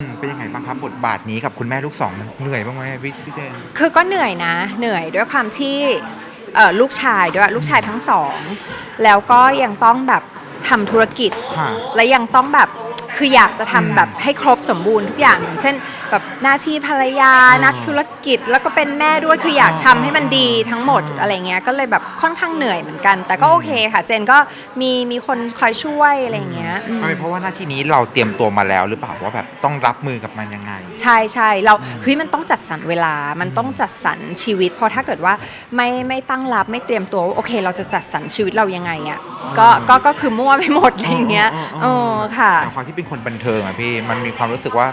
อืมเป็นยังไงบ้างครับบทบาทนี้กับคุณแม่ลูกสองมันเหนื่อยบ้างไหมพี่พี่เจน คือก็เหนื่อยนะ เหนื่อยด้วยความที่เอ่อลูกชายด้วยลูกชายทั้งสอง แล้วก็ยังต้องแบบทำธุรกิจ ค่ะ และยังต้องแบบ คืออยากจะอืมทำแบบให้ครบสมบูรณ์ทุกอย่างอย่างเช่น แบบหน้าที่ภรรยาอ่านันักธุรกิจแล้วก็เป็นแม่ด้วยคืออยากทำให้มันดีทั้งหมดอ่าอะไรเงี้ยก็เลยแบบค่อนข้างเหนื่อยเหมือนกัน แต่ก็โอเคค่ะ เจนก็มีมีคนคอยช่วยอะไรเงี้ยอืมมันเป็นเพราะว่าหน้าที่นี้เราเตรียมตัวมาแล้วหรือเปล่าว่าแบบต้องรับมือกับมันยังไง ใช่ใช่เราเฮ้ยมันต้องจัดสรรเวลา มันต้องจัดสรรชีวิต เพราะถ้าเกิดว่าไม่ไม่ตั้งรับไม่เตรียมตัวว่าโอเค เราจะจัดสรรชีวิตเรายังไงอะ่ะก็ก็ก็คือมั่วไปหมดอะไรอย่างเงี้ยอ๋ออ๋อเออ๋ออค่ะ แต่ความที่เป็นคนบันเทิงอะพี่ มันมีความรู้สึกว่า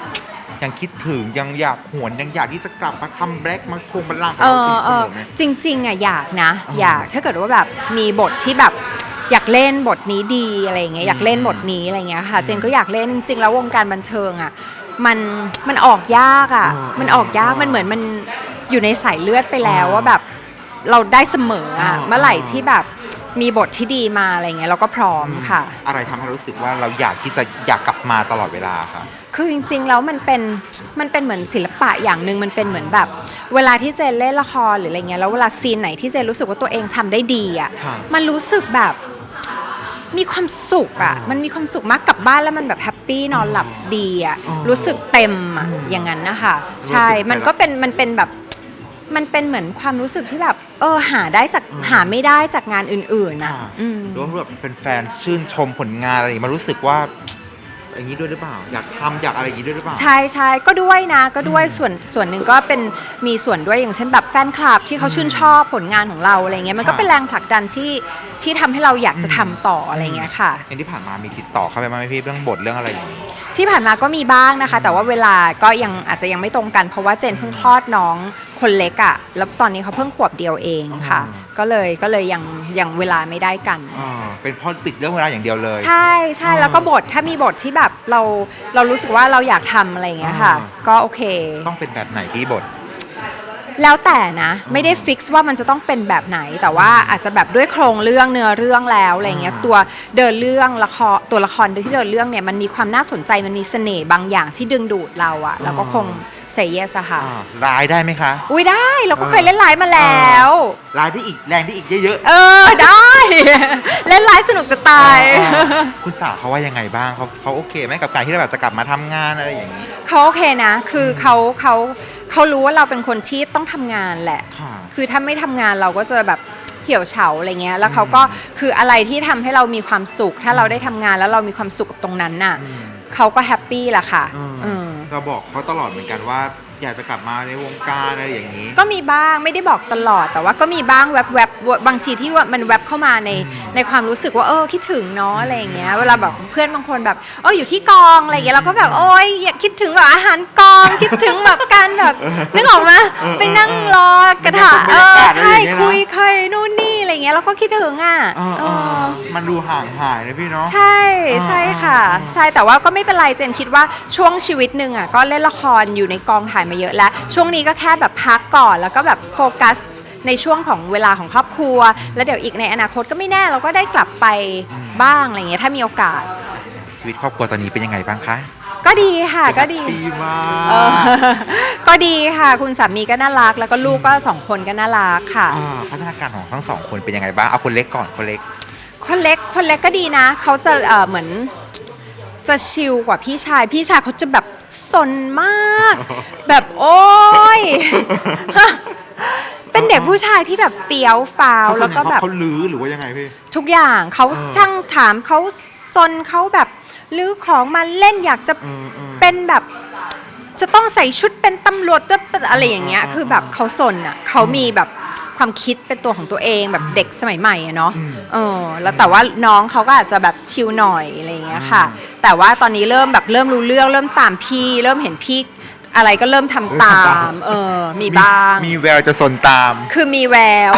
ยังคิดถึงยังอยากหวนยังอยากที่จะกลับมาทำแบล็กมาทวงบัลลังก์กับเอเราออีกเอเสมออไหมจริง ๆอะอยากนะ อ๋อออยากถ้าเกิดว่าแบบมีบทที่แบบอยากเล่นบทนี้ดีอะไรอย่างเงี้ยอยากเล่นบทนี้อะไรอย่างเงี้ยค่ะ เจนก็อยากเล่นจริง ๆ แล้ววงการบันเทิงอะมันมันออกยากอะอ๋อมันออกยากอ๋อมันเหมือนมันอยู่ในสายเลือดไปแล้วอ๋อว่าแบบเราได้เสมออะอ๋อ เมื่อไหร่ที่แบบ มีบทที่ดีมาอะไรเงี้ยเราก็พร้อมค่ะ อะไรทำให้รู้สึกว่าเราอยากที่จะอยากกลับมาตลอดเวลาครับคือจริงๆแล้วมันเป็นมันเป็นเหมือนศิลปะอย่างหนึ่งมันเป็นเหมือนแบบ เวลาที่เจนเล่นละครหรืออะไรเงี้ยแล้วเวลาซีนไหนที่เจนรู้สึกว่าตัวเองทำได้ดีอะครับมันรู้สึกแบบมีความสุขอะอ๋อมันมีความสุขมากกลับบ้านแล้วมันแบบแฮปปี้นอนหลับดีอะอ๋อรู้สึกเต็มอะอืมอย่างนั้นนะคะรู้สึกใช่ไปมันก็เป็นมันเป็นแบบ มันเป็นเหมือนความรู้สึกที่แบบ เออหาได้จากอืม หาไม่ได้จากงานอื่นๆอะอ่าอืม หรือว่าแบบเป็นแฟนชื่นชมผลงานอะไรอย่างนี้มารู้สึกว่า อย่างนี้ด้วยหรือเปล่า อยากทำอยากอะไรอย่างนี้ด้วยหรือเปล่า ใช่ใช่ก็ด้วยนะก็ด้วยอืมส่วนส่วนหนึ่งก็เป็นมีส่วนด้วยอย่างเช่นแบบแฟนคลับที่เขาชื่นชอบผลงานของเราอะไรเงี้ยมันก็ค่ะเป็นแรงผลักดันที่ที่ทำให้เราอยากจะอืมทำต่ออะไรเงี้ยค่ะเอ็นที่ผ่านมามีติดต่อเข้าไปบ้างไหมพี่เรื่องบทเรื่องอะไรอย่างนี้ ที่ผ่านมาก็มีบ้างนะคะ แต่ว่าเวลาก็ยังอาจจะยังไม่ตรงกัน เพราะว่าเจนเพิ่งคลอดน้องคนเล็กอะ่ะแล้วตอนนี้เขาเพิ่งขวบเดียวเองค่ะอ๋อก็เลยก็เลยยังยังเวลาไม่ได้กัน อ่าเป็นเพราะติดเรื่องเวลาอย่างเดียวเลย ใช่ใช่อ๋อแล้วก็บทถ้ามีบทที่แบบเราเรารู้สึกว่าเราอยากทำอะไรอย่างเงี้ยค่ะอ๋อก็โอเค ต้องเป็นแบบไหนพี่บท แล้วแต่นะไม่ได้ฟิกซ์ว่ามันจะต้องเป็นแบบไหน แต่ว่าอาจจะแบบด้วยโครงเรื่องเนื้อเรื่องแล้วอะไรเงี้ยอ่าตัวเดินเรื่องละครตัวละครที่เดินเรื่องเนี่ยมันมีความน่าสนใจมันมีเสน่ห์บางอย่างที่ดึงดูดเราอะเราก็คงเซเยสอะค่ะ อ่าร้ายได้ไหมคะ อุ้ยได้เราก็อ่าเคยเล่นไลฟ์มาแล้วร้ายได้อีกแรงได้อีกเยอะเออได้ เล่นไลฟ์สนุกจะๆตาย อ่าคุณสาวเขาว่ายังไงบ้างเขาเขาโอเคไหมกับการที่เราแบบจะกลับมาทำงานอะไรอย่างนี้เขาโอเคนะ คือเขาเขาเขารู้ว่าเราเป็นคนที่ต้องทำงานแหละ ค่ะ คือถ้าไม่ทำงานเราก็จะแบบเหี่ยวเฉาอะไรเงี้ย แล้วเขาก็คืออะไรที่ทำให้เรามีความสุข ถ้าเราได้ทำงานแล้วเรามีความสุขกับตรงนั้นน่ะ อืม เขาก็แฮปปี้ละค่ะอืมอื มเราบอกเขาตลอดเหมือนกันว่า อยากจะกลับมาในวงการอะไรอย่างนี้ ก็มีบ้างไม่ได้บอกตลอด แต่ว่าก็มีบ้างแวบๆบบางทีที่ว่ามันแวบเข้ามาในอืมในความรู้สึกว่าเออคิดถึงเนาะอะไรอย่างเงี้ยเวลาแบบเพื่อนบางคนแบบเอออยู่ที่กองอะไรอย่างเงี้ยเราก็แบบโอ๊ยอยากคิดถึงแบบอาหารกอง คิดถึงแบบการแบบนึกออกไหมเออไปนั่งรอกระถาบรเอรยาอกาศอะไรใช่อย่างเงี้ยนะคุยเคยนู่นนี่อะไร เงี้ยเราก็คิดถึงอะเออเอเอออมันดูห่างหายนะพี่เนาะ ใช่อ่าใช่ค่ะอ่าใช่แต่ว่าก็ไม่เป็นไรเจนคิดว่าช่วงชีวิตหนึ่งอะก็เล่นละครอยู่ในกองถ่ายมาเยอะแล้ว ช่วงนี้ก็แค่แบบพักก่อนแล้วก็แบบโฟกัสในช่วงของเวลาของครอบครัว แล้วเดี๋ยวอีกในอนาคตก็ไม่แน่เราก็ได้กลับไปบ้างอะไรเงี้ยถ้ามีโอกาส ชีวิตครอบครัวตอนนี้เป็นยังไงบ้างคะ ก็ดีค่ะก็ดี ดีมาเออ กก็ดีค่ะ คุณสามีก็น่ารัก แล้วก็ลูกก็สองคนก็น่ารักค่ะ อ่าพัฒนาการของทั้งสองคนเป็นยังไงบ้างเอาคนเล็กก่อนคนเล็ก คนเล็กคนเล็กก็ดีนะ เขาจะเอ่อเหมือน จะชิลกว่าพี่ชาย พี่ชายเขาจะแบบสนมาก แบบโอ้ย เป็นเด็กผู้ชายที่แบบเฟี้ยวฟ้าวแล้วก็แบบ เขาลื้อหรือว่ายังไงพี่ ทุกอย่างเขาเออ ช่างถามเขาซนเขาแบบลื้อของมาเล่นอยากจะเออเออเป็นแบบจะ ต้องใส่ชุดเป็นตำรวจอะไรอย่างเงี้ยอ่าคือแบบเขาสนอะเขามีแบบความคิดเป็นตัวของตัวเองแบบเด็กสมัยใหม่อะเนาะอืมเออแล้วแต่ว่าน้องเขาก็อาจจะแบบชิลหน่อยอะไรอย่างเงี้ยค่ะอืมแต่ว่าตอนนี้เริ่มแบบเริ่มรู้เรื่องเริ่มตามพี่ เริ่มเห็นพี่อะไรก็เริ่มทำตาม เออ มีบ้าง มีแววจะสนตาม คือมีแวว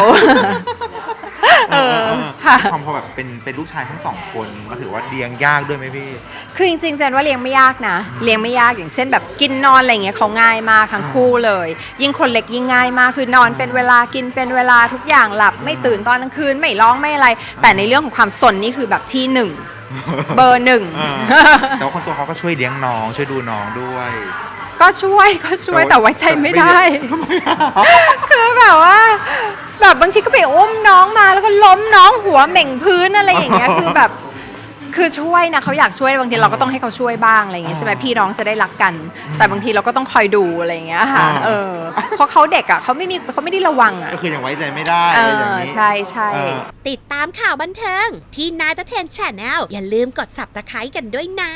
เออ ค่ะความพอแบบเป็นเป็นลูกชายทั้งสองคนก็ถือว่าเลี้ยงยากด้วยไหมพี่ คือจริงๆแจนว่าเลี้ยงไม่ยากนะ เลี้ยงไม่ยากอย่างเช่นแบบกินนอนอะไรเงี้ยเขาง่ายมากทั้งคู่เลย ยิ่งคนเล็กยิ่งง่ายมากคือนอนเป็นเวลากินเป็นเวลาทุกอย่างหลับ ไม่ตื่นตอนกลางคืนไม่ร้องไม่อะไร แต่ในเรื่องของความสนนี่คือแบบที่หนึ่งเบอร์หนึ่งอ่าแต่ว่าคนตัวเขาก็ช่วยเลี้ยงน้อง ช่วยดูน้องด้วย ก็ช่วยก็ช่วยแต่แต่ว่าไว้ใจไม่ได้ ทำไมอะ คือแบบว่า แบบบางทีก็ไปอุ้มน้องมาแล้วก็ล้มน้องหัวเหม่งพื้นอะไรอย่างเงี้ยคือแบบคือช่วยนะเขาอยากช่วยบางทีเราก็ต้องให้เขาช่วยบ้างอะไรอย่างเงี้ยใช่ไหมพี่น้องจะได้รักกัน แต่บางทีเราก็ต้องคอยดูอะไรอย่างเงี้ยค่ะอ่าเออเพราะเขาเด็กอะเขาไม่มีเขาไม่ได้ระวังอะก็คือยังไว้ใจไม่ได้เออะไรอย่างอนี้ใช่ใช่เออติดตามข่าวบันเทิง พี่นายตะเทนแชนแนลอย่าลืมกด subscribe กันด้วยนะ